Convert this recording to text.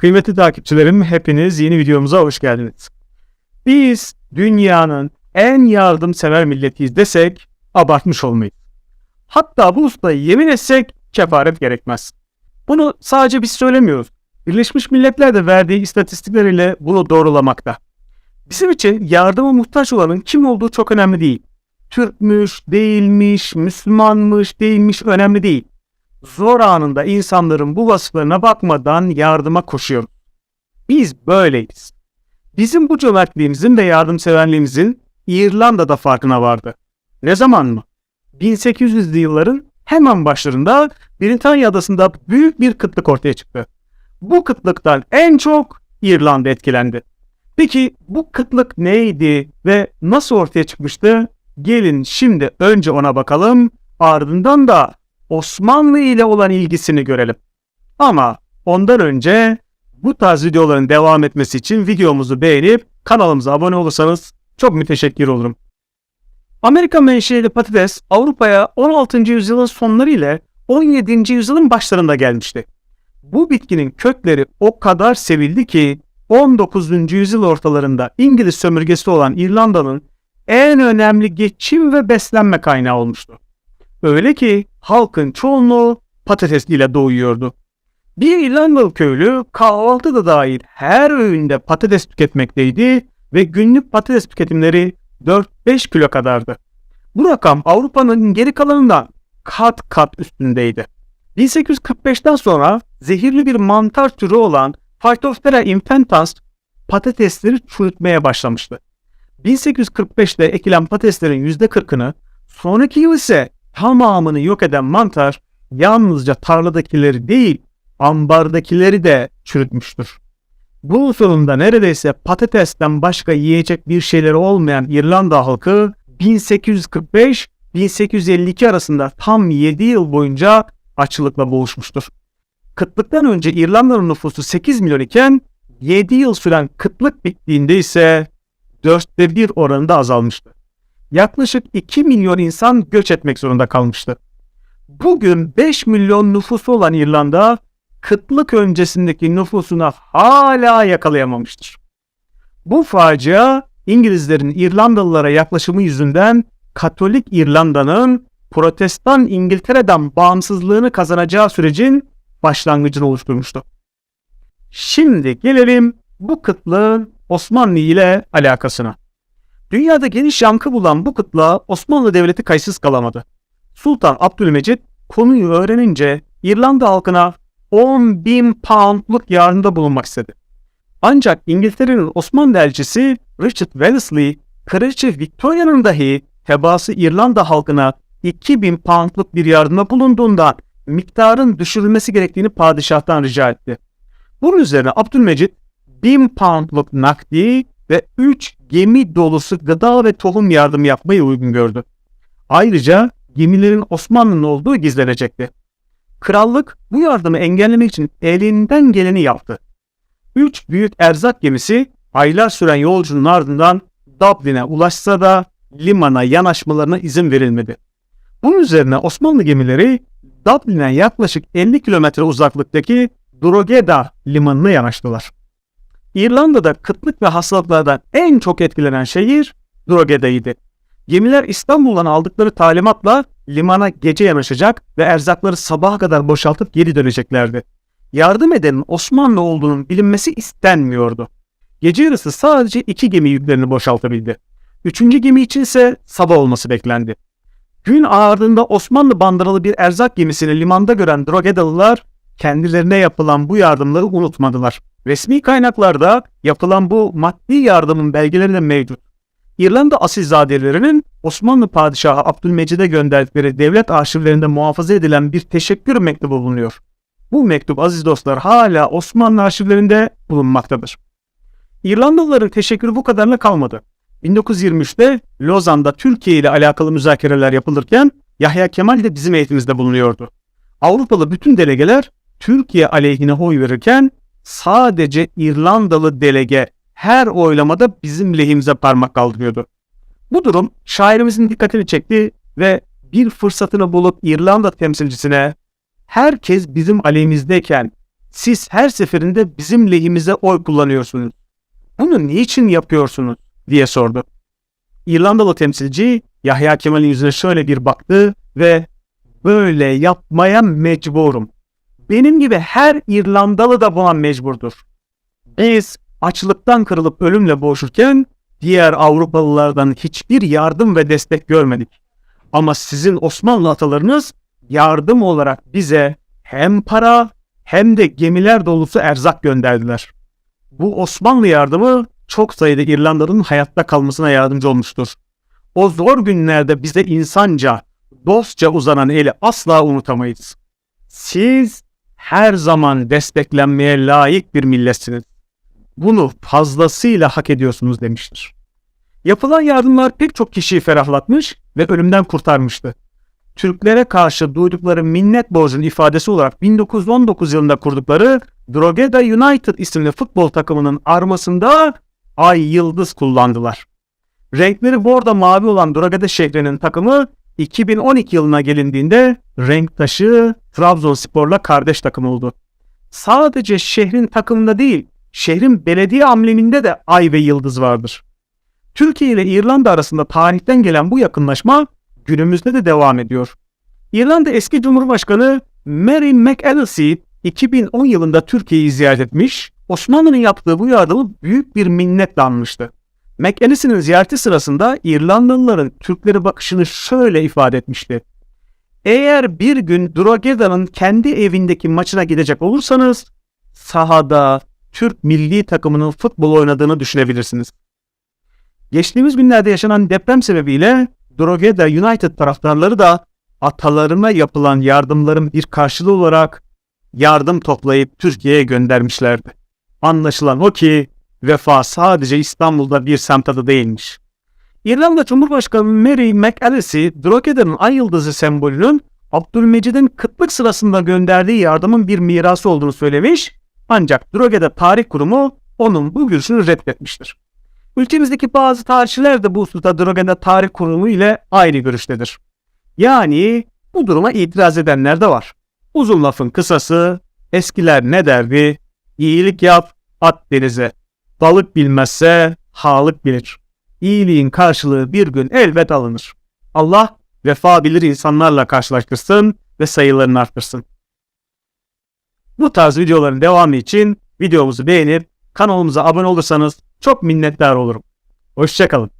Kıymetli takipçilerim hepiniz yeni videomuza hoş geldiniz. Biz dünyanın en yardımsever milletiyiz desek abartmış olmayız. Hatta bu ustayı yemin etsek kefaret gerekmez. Bunu sadece biz söylemiyoruz. Birleşmiş Milletler de verdiği istatistikler ile bunu doğrulamakta. Bizim için yardıma muhtaç olanın kim olduğu çok önemli değil. Türkmüş, değilmiş, Müslümanmış, değilmiş önemli değil. Zor anında insanların bu vasıflarına bakmadan yardıma koşuyoruz. Biz böyleyiz. Bizim bu cömertliğimizin ve yardımseverliğimizin İrlanda'da farkına vardı. Ne zaman mı? 1800'lü yılların hemen başlarında Britanya adasında büyük bir kıtlık ortaya çıktı. Bu kıtlıktan en çok İrlanda etkilendi. Peki bu kıtlık neydi ve nasıl ortaya çıkmıştı? Gelin şimdi önce ona bakalım, ardından da Osmanlı ile olan ilgisini görelim. Ama ondan önce bu tarz videoların devam etmesi için videomuzu beğenip kanalımıza abone olursanız çok müteşekkir olurum. Amerika menşeli patates Avrupa'ya 16. yüzyılın sonları ile 17. yüzyılın başlarında gelmişti. Bu bitkinin kökleri o kadar sevildi ki 19. yüzyıl ortalarında İngiliz sömürgesi olan İrlanda'nın en önemli geçim ve beslenme kaynağı olmuştu. Öyle ki halkın çoğunluğu patates ile doğuyordu. Bir İrlandalı köylü kahvaltıda dahil her öğünde patates tüketmekteydi ve günlük patates tüketimleri 4-5 kilo kadardı. Bu rakam Avrupa'nın geri kalanından kat kat üstündeydi. 1845'ten sonra zehirli bir mantar türü olan Phytophthora infestans patatesleri çürütmeye başlamıştı. 1845'te ekilen patateslerin %40'ını, sonraki yıl ise tamamını yok eden mantar yalnızca tarladakileri değil, ambardakileri de çürütmüştür. Bunun sonunda neredeyse patatesten başka yiyecek bir şeyleri olmayan İrlanda halkı 1845-1852 arasında tam 7 yıl boyunca açlıkla boğuşmuştur. Kıtlıktan önce İrlanda'nın nüfusu 8 milyon iken 7 yıl süren kıtlık bittiğinde ise dörtte bir oranında azalmıştı. Yaklaşık 2 milyon insan göç etmek zorunda kalmıştı. Bugün 5 milyon nüfusu olan İrlanda kıtlık öncesindeki nüfusuna hala yakalayamamıştır. Bu facia İngilizlerin İrlandalılara yaklaşımı yüzünden Katolik İrlanda'nın Protestan İngiltere'den bağımsızlığını kazanacağı sürecin başlangıcını oluşturmuştu. Şimdi gelelim bu kıtlığın Osmanlı ile alakasına. Dünyada geniş yankı bulan bu kıtlığa Osmanlı Devleti kayıtsız kalamadı. Sultan Abdülmecit konuyu öğrenince İrlanda halkına 10 bin poundluk yardımda bulunmak istedi. Ancak İngiltere'nin Osmanlı elçisi Richard Wellesley, Kraliçe Victoria'nın dahi tebaası İrlanda halkına 2000 poundluk bir yardımda bulunduğundan miktarın düşürülmesi gerektiğini padişahtan rica etti. Bunun üzerine Abdülmecit 1000 poundluk nakdi ve 3 gemi dolusu gıda ve tohum yardım yapmayı uygun gördü. Ayrıca gemilerin Osmanlı'nın olduğu gizlenecekti. Krallık bu yardımı engellemek için elinden geleni yaptı. Üç büyük erzak gemisi aylar süren yolcunun ardından Dublin'e ulaşsa da limana yanaşmalarına izin verilmedi. Bunun üzerine Osmanlı gemileri Dublin'e yaklaşık 50 kilometre uzaklıktaki Drogheda limanına yanaştılar. İrlanda'da kıtlık ve hastalıklardan en çok etkilenen şehir Drogheda'ydı. Gemiler İstanbul'dan aldıkları talimatla limana gece yanaşacak ve erzakları sabaha kadar boşaltıp geri döneceklerdi. Yardım edenin Osmanlı olduğunun bilinmesi istenmiyordu. Gece yarısı sadece iki gemi yüklerini boşaltabildi. Üçüncü gemi için ise sabah olması beklendi. Gün ağardığında Osmanlı bandıralı bir erzak gemisini limanda gören Droghedalılar kendilerine yapılan bu yardımları unutmadılar. Resmi kaynaklarda yapılan bu maddi yardımın belgeleri de mevcut. İrlanda asilzadelerinin Osmanlı Padişahı Abdülmecid'e gönderdikleri devlet arşivlerinde muhafaza edilen bir teşekkür mektubu bulunuyor. Bu mektup aziz dostlar hala Osmanlı arşivlerinde bulunmaktadır. İrlandalıların teşekkürü bu kadarla kalmadı. 1923'te Lozan'da Türkiye ile alakalı müzakereler yapılırken Yahya Kemal de bizim eğitimimizde bulunuyordu. Avrupalı bütün delegeler Türkiye aleyhine oy verirken sadece İrlandalı delege her oylamada bizim lehimize parmak kaldırıyordu. Bu durum şairimizin dikkatini çekti ve bir fırsatını bulup İrlanda temsilcisine herkes bizim aleyhimizdeyken Siz her seferinde bizim lehimize oy kullanıyorsunuz. Bunu niçin yapıyorsunuz diye sordu. İrlandalı temsilci Yahya Kemal'in yüzüne şöyle bir baktı ve böyle yapmaya mecburum. Benim gibi her İrlandalı da buna mecburdur. Biz açlıktan kırılıp ölümle boğuşurken diğer Avrupalılardan hiçbir yardım ve destek görmedik. Ama sizin Osmanlı atalarınız yardım olarak bize hem para hem de gemiler dolusu erzak gönderdiler. Bu Osmanlı yardımı çok sayıda İrlandalı'nın hayatta kalmasına yardımcı olmuştur. O zor günlerde bize insanca, dostça uzanan eli asla unutamayız. Siz her zaman desteklenmeye layık bir milletsiniz. Bunu fazlasıyla hak ediyorsunuz demiştir. Yapılan yardımlar pek çok kişiyi ferahlatmış ve ölümden kurtarmıştı. Türklere karşı duydukları minnet borcunun ifadesi olarak 1919 yılında kurdukları Drogheda United isimli futbol takımının armasında ay yıldız kullandılar. Renkleri bordo mavi olan Drogheda şehrinin takımı 2012 yılına gelindiğinde renk taşı Trabzonspor'la kardeş takım oldu. Sadece şehrin takımında değil, şehrin belediye ambleminde de ay ve yıldız vardır. Türkiye ile İrlanda arasında tarihten gelen bu yakınlaşma günümüzde de devam ediyor. İrlanda eski Cumhurbaşkanı Mary McAleese 2010 yılında Türkiye'yi ziyaret etmiş, Osmanlı'nın yaptığı bu yardımı büyük bir minnetle anmıştı. McAleese'nin ziyareti sırasında İrlandalıların Türklere bakışını şöyle ifade etmişti. Eğer bir gün Drogeda'nın kendi evindeki maçına gidecek olursanız sahada Türk milli takımının futbol oynadığını düşünebilirsiniz. Geçtiğimiz günlerde yaşanan deprem sebebiyle Drogheda United taraftarları da atalarına yapılan yardımların bir karşılığı olarak yardım toplayıp Türkiye'ye göndermişlerdi. Anlaşılan o ki vefa sadece İstanbul'da bir semt adı değilmiş. İrlanda Cumhurbaşkanı Mary McAleese, Drogeda'nın ay yıldızı sembolünün Abdülmecid'in kıtlık sırasında gönderdiği yardımın bir mirası olduğunu söylemiş ancak Drogheda Tarih Kurumu onun bu görüşünü reddetmiştir. Ülkemizdeki bazı tarihçiler de bu hususta Drogheda Tarih Kurumu ile aynı görüştedir. Yani bu duruma itiraz edenler de var. Uzun lafın kısası, eskiler ne derdi? İyilik yap, at denize. Balık bilmezse halık bilir. İyiliğin karşılığı bir gün elbet alınır. Allah vefa bilir insanlarla karşılaştırsın ve sayılarını arttırsın. Bu tarz videoların devamı için videomuzu beğenip kanalımıza abone olursanız çok minnettar olurum. Hoşçakalın.